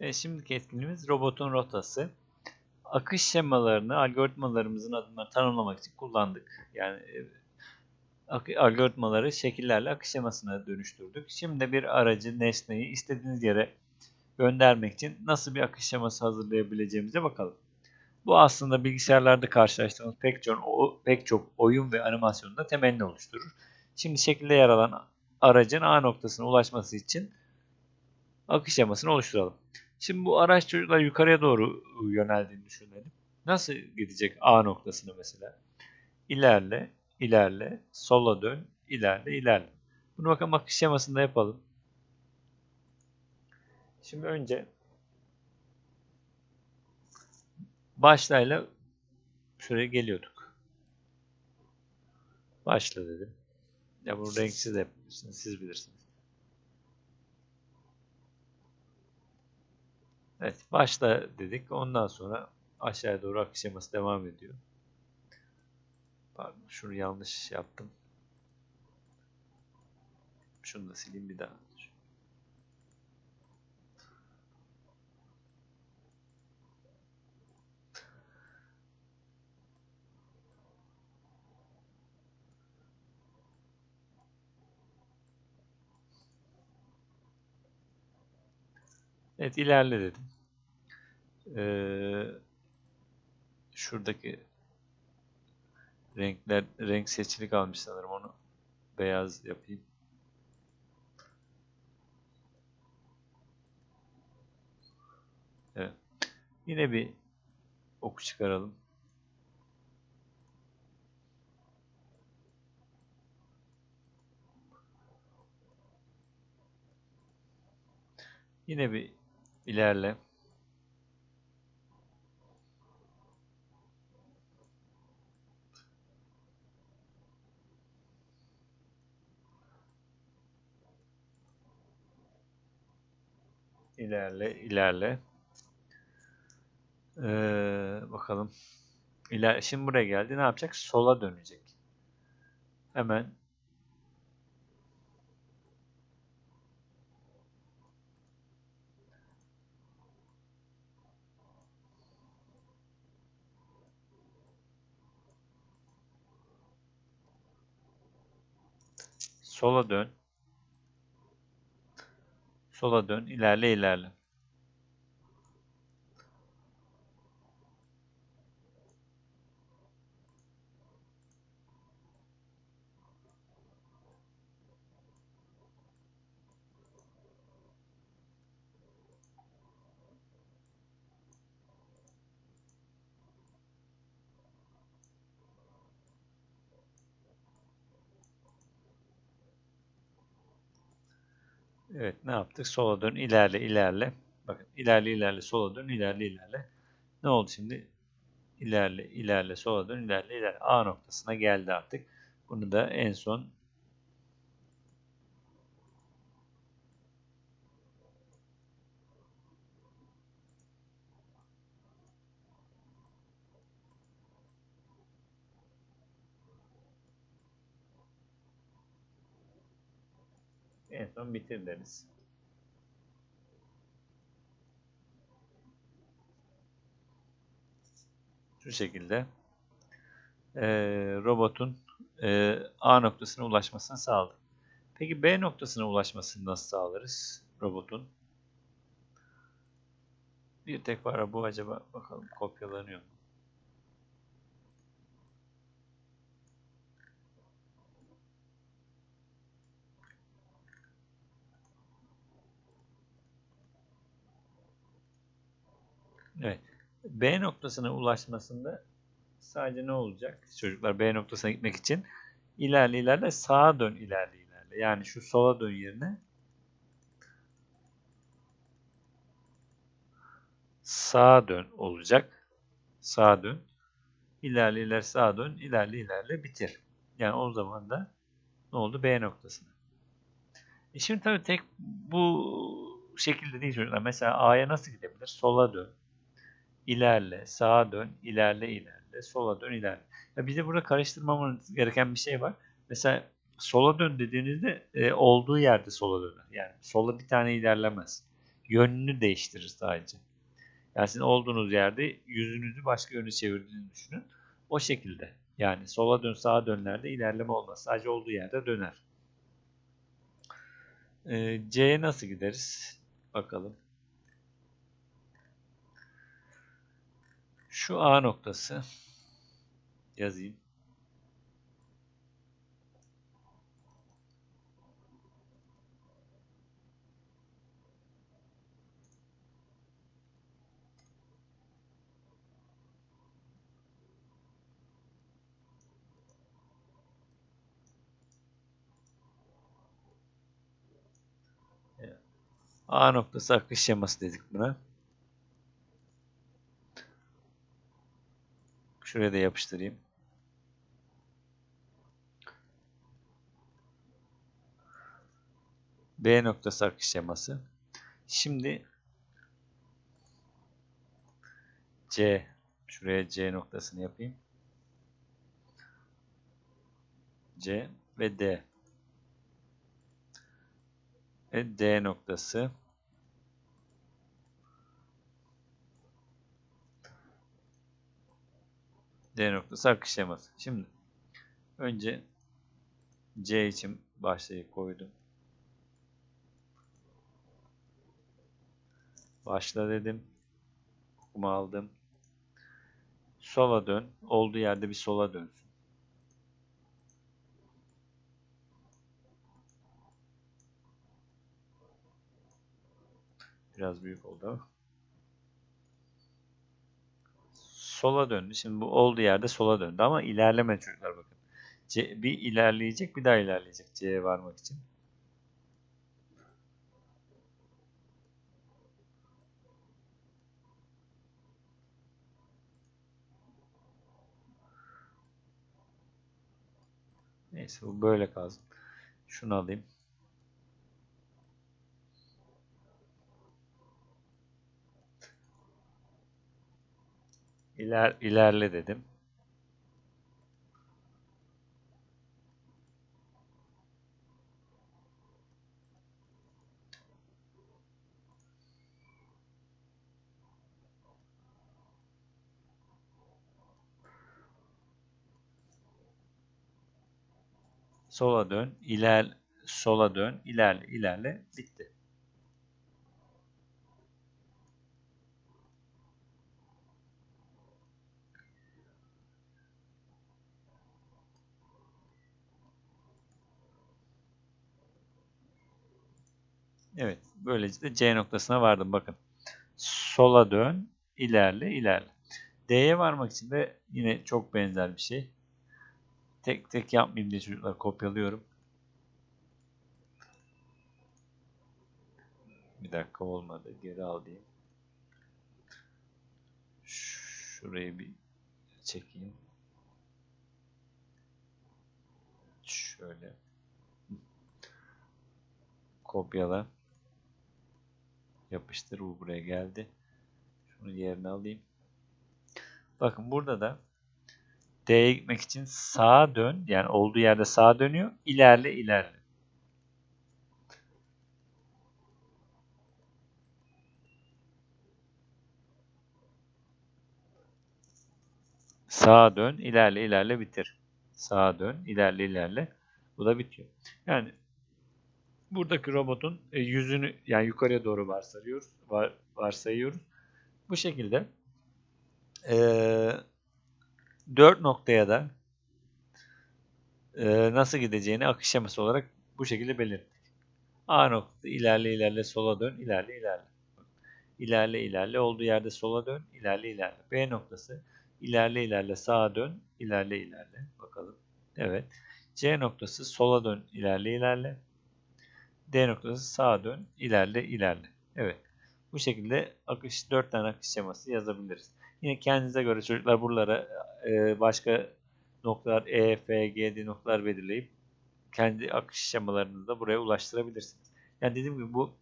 E, şimdiki etkinliğimiz robotun rotası. Akış şemalarını algoritmalarımızın adına tanımlamak için kullandık. Yani e, algoritmaları şekillerle akış şemasına dönüştürdük. Şimdi bir aracı, nesneyi istediğiniz yere göndermek için nasıl bir akış şeması hazırlayabileceğimize bakalım. Bu aslında bilgisayarlarda karşılaştığımız pek çok, pek çok oyun ve animasyonun da temelini oluşturur. Şimdi şekilde yer alan aracın A noktasına ulaşması için akış şemasını oluşturalım. Şimdi bu araç çocuklar yukarıya doğru yöneldiğini düşünelim. Nasıl gidecek A noktasına mesela? İlerle, ilerle, sola dön, ilerle, ilerle. Bunu bakalım akış şemasında yapalım. Şimdi önce başlayla şuraya geliyorduk. Başla dedim. Ya bunu renksiz de yapabilirsiniz. Siz bilirsiniz. Evet. Başla dedik. Ondan sonra aşağıya doğru akış şeması devam ediyor. Pardon. Şunu yanlış yaptım. Şunu da sileyim bir daha. Evet ilerle dedim. Ee, şuradaki renkler renk seçili kalmış sanırım onu beyaz yapayım. Evet. Yine bir oku çıkaralım. Yine bir ilerle. İlerle, ilerle. Ee, bakalım. İler Şimdi buraya geldi. Ne yapacak? Sola dönecek. Hemen sola dön. Sola dön. ilerle ilerle. Evet ne yaptık? Sola dön, ilerle, ilerle. Bakın ilerle, ilerle, sola dön, ilerle, ilerle. Ne oldu şimdi? İlerle, ilerle, sola dön, ilerle, ilerle. A noktasına geldi artık. Bunu da en son en son bitir deriz. Şu şekilde e, robotun e, A noktasına ulaşmasını sağladık. Peki B noktasına ulaşmasını nasıl sağlarız robotun? Bir tek var bu acaba bakalım kopyalanıyor mu? Evet. B noktasına ulaşmasında sadece ne olacak? Çocuklar B noktasına gitmek için ilerle ilerle sağa dön ilerle ilerle. Yani şu sola dön yerine sağa dön olacak. Sağa dön. İlerle ilerle sağa dön. ilerle ilerle bitir. Yani o zaman da ne oldu? B noktasına. E şimdi tabii tek bu şekilde değil çocuklar. Mesela A'ya nasıl gidebilir? Sola dön ilerle, sağa dön, ilerle, ilerle, sola dön, ilerle. Ya bize burada karıştırmamamız gereken bir şey var. Mesela sola dön dediğinizde e, olduğu yerde sola döner. Yani sola bir tane ilerlemez. Yönünü değiştirir sadece. Yani sizin olduğunuz yerde yüzünüzü başka yöne çevirdiğini düşünün. O şekilde. Yani sola dön sağa dönlerde ilerleme olmaz. Sadece olduğu yerde döner. Ee, C'ye nasıl gideriz? Bakalım. Şu A noktası yazayım. A noktası akış şeması dedik buna. Şuraya da yapıştırayım. B noktası akış şeması. Şimdi C şuraya C noktasını yapayım. C ve D. Ve D noktası. D noktası akış şeması. Şimdi önce C için başlayı koydum. Başla dedim. Okuma aldım. Sola dön. Olduğu yerde bir sola dönsün. Biraz büyük oldu ama. Sola döndü. Şimdi bu olduğu yerde sola döndü ama ilerleme çocuklar bakın. C, bir ilerleyecek bir daha ilerleyecek C'ye varmak için. Neyse bu böyle kalsın. Şunu alayım. İler, ilerle dedim. Sola dön, iler, sola dön, ilerle, ilerle, bitti. Evet, böylece C noktasına vardım. Bakın, sola dön, ilerle, ilerle. D'ye varmak için de yine çok benzer bir şey. Tek tek yapmayayım diye çocuklar kopyalıyorum. Bir dakika olmadı. Geri alayım. Şurayı bir çekeyim. Şöyle. Kopyala. Yapıştır. Bu buraya geldi. Şunu yerine alayım. Bakın burada da D'ye gitmek için sağa dön. Yani olduğu yerde sağa dönüyor. İlerle ilerle. Sağa dön, ilerle ilerle bitir. Sağa dön, ilerle ilerle. Bu da bitiyor. Yani buradaki robotun e, yüzünü yani yukarıya doğru varsayıyoruz. Var, varsayıyoruz. Bu şekilde eee 4 noktaya da e, nasıl gideceğini akış şeması olarak bu şekilde belirttik. A noktası ilerle ilerle sola dön, ilerle ilerle. İlerle ilerle olduğu yerde sola dön, ilerle ilerle. B noktası ilerle ilerle sağa dön, ilerle ilerle. Bakalım. Evet. C noktası sola dön, ilerle ilerle. D noktası sağa dön, ilerle ilerle. Evet. Bu şekilde akış 4 tane akış şeması yazabiliriz. Yine kendinize göre çocuklar buralara e, başka noktalar E, F, G, D noktalar belirleyip kendi akış şemalarınızı da buraya ulaştırabilirsiniz. Yani dediğim gibi bu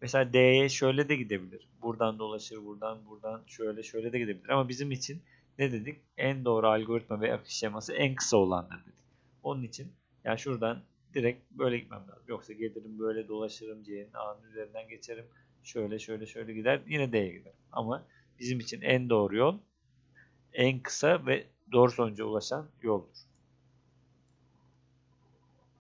mesela D'ye şöyle de gidebilir. Buradan dolaşır, buradan, buradan şöyle şöyle de gidebilir. Ama bizim için ne dedik? En doğru algoritma ve akış şeması en kısa olandır dedik. Onun için yani şuradan direkt böyle gitmem lazım. Yoksa gelirim böyle dolaşırım C'nin A'nın üzerinden geçerim. şöyle şöyle şöyle gider yine D'ye gider. Ama bizim için en doğru yol en kısa ve doğru sonuca ulaşan yoldur.